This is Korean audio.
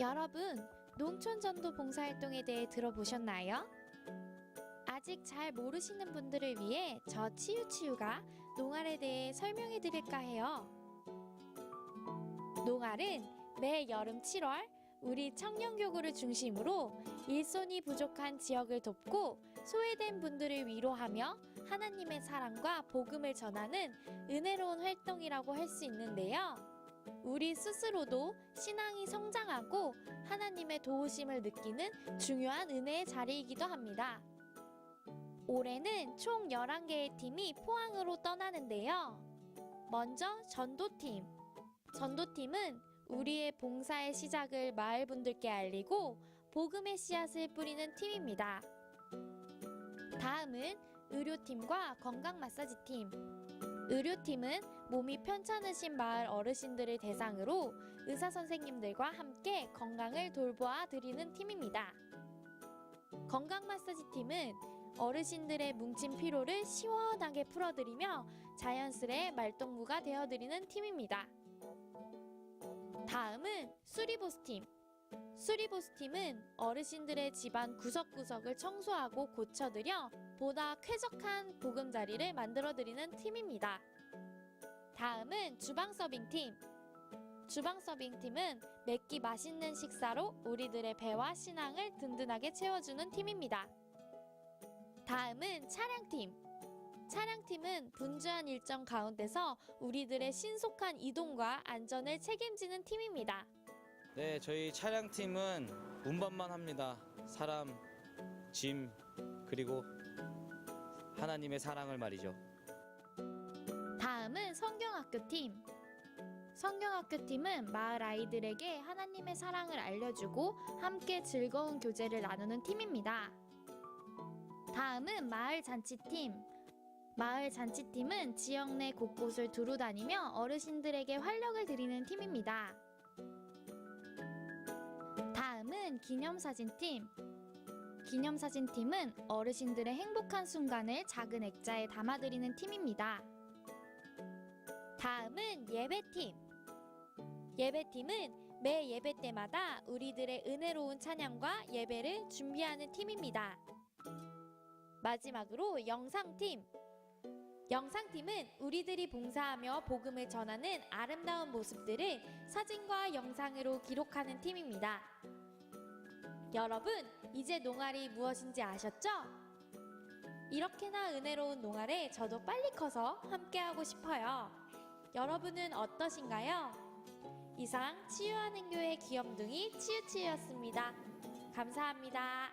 여러분, 농촌 전도 봉사활동에 대해 들어보셨나요? 아직 잘 모르시는 분들을 위해 저 치유치유가 농알에 대해 설명해 드릴까 해요. 농알은 매 여름 7월 우리 청년교구를 중심으로 일손이 부족한 지역을 돕고 소외된 분들을 위로하며 하나님의 사랑과 복음을 전하는 은혜로운 활동이라고 할 수 있는데요. 우리 스스로도 신앙이 성장하고 하나님의 도우심을 느끼는 중요한 은혜의 자리이기도 합니다. 올해는 총 11개의 팀이 포항으로 떠나는데요. 먼저 전도팀. 전도팀은 우리의 봉사의 시작을 마을 분들께 알리고 복음의 씨앗을 뿌리는 팀입니다. 다음은 의료팀과 건강 마사지 팀. 의료팀은 몸이 편찮으신 마을 어르신들을 대상으로 의사 선생님들과 함께 건강을 돌보아 드리는 팀입니다. 건강 마사지 팀은 어르신들의 뭉친 피로를 시원하게 풀어드리며 자연스레 말동무가 되어드리는 팀입니다. 다음은 수리보스 팀. 수리보스 팀은 어르신들의 집안 구석구석을 청소하고 고쳐드려 보다 쾌적한 보금자리를 만들어드리는 팀입니다. 다음은 주방 서빙 팀. 주방 서빙 팀은 맵기 맛있는 식사로 우리들의 배와 신앙을 든든하게 채워주는 팀입니다. 다음은 차량팀. 차량팀은 분주한 일정 가운데서 우리들의 신속한 이동과 안전을 책임지는 팀입니다. 네, 저희 차량팀은 운반만 합니다. 사람, 짐, 그리고 하나님의 사랑을 말이죠. 다음은 성경학교 팀. 성경학교 팀은 마을 아이들에게 하나님의 사랑을 알려주고 함께 즐거운 교제를 나누는 팀입니다. 다음은 마을 잔치팀. 마을 잔치팀은 지역 내 곳곳을 두루 다니며 어르신들에게 활력을 드리는 팀입니다. 다음은 기념사진팀. 기념사진팀은 어르신들의 행복한 순간을 작은 액자에 담아드리는 팀입니다. 다음은 예배팀. 예배팀은 매 예배 때마다 우리들의 은혜로운 찬양과 예배를 준비하는 팀입니다. 마지막으로 영상팀. 영상팀은 우리들이 봉사하며 복음을 전하는 아름다운 모습들을 사진과 영상으로 기록하는 팀입니다. 여러분, 이제 농알이 무엇인지 아셨죠? 이렇게나 은혜로운 농알에 저도 빨리 커서 함께하고 싶어요. 여러분은 어떠신가요? 이상 치유하는 교회 귀염둥이 치유치유였습니다. 감사합니다.